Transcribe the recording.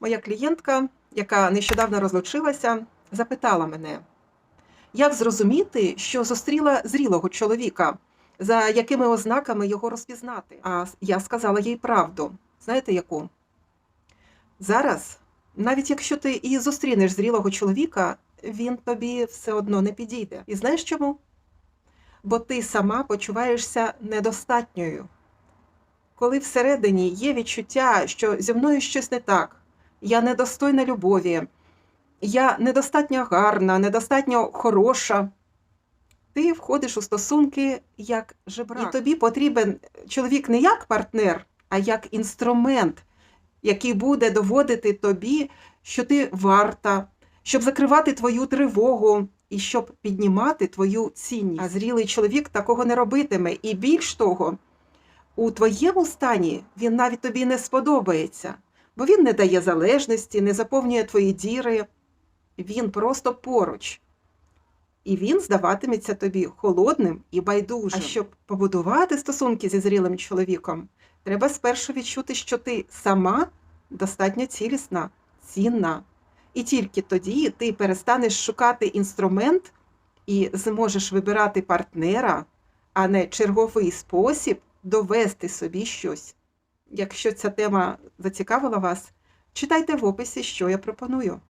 Моя клієнтка, яка нещодавно розлучилася, запитала мене, як зрозуміти, що зустріла зрілого чоловіка, за якими ознаками його розпізнати. А я сказала їй правду. Знаєте яку? Зараз, навіть якщо ти і зустрінеш зрілого чоловіка, він тобі все одно не підійде. І знаєш чому? Бо ти сама почуваєшся недостатньою. Коли всередині є відчуття, що зі мною щось не так, я недостойна любові, я недостатньо гарна, недостатньо хороша. Ти входиш у стосунки як жебрак. І тобі потрібен чоловік не як партнер, а як інструмент, який буде доводити тобі, що ти варта, щоб закривати твою тривогу і щоб піднімати твою цінність. А зрілий чоловік такого не робитиме. І більш того, у твоєму стані він навіть тобі не сподобається, бо він не дає залежності, не заповнює твої діри. Він просто поруч. І він здаватиметься тобі холодним і байдужим. А щоб побудувати стосунки зі зрілим чоловіком, треба спершу відчути, що ти сама достатньо цілісна, цінна. І тільки тоді ти перестанеш шукати інструмент і зможеш вибирати партнера, а не черговий спосіб довести собі щось. Якщо ця тема зацікавила вас, читайте в описі, що я пропоную.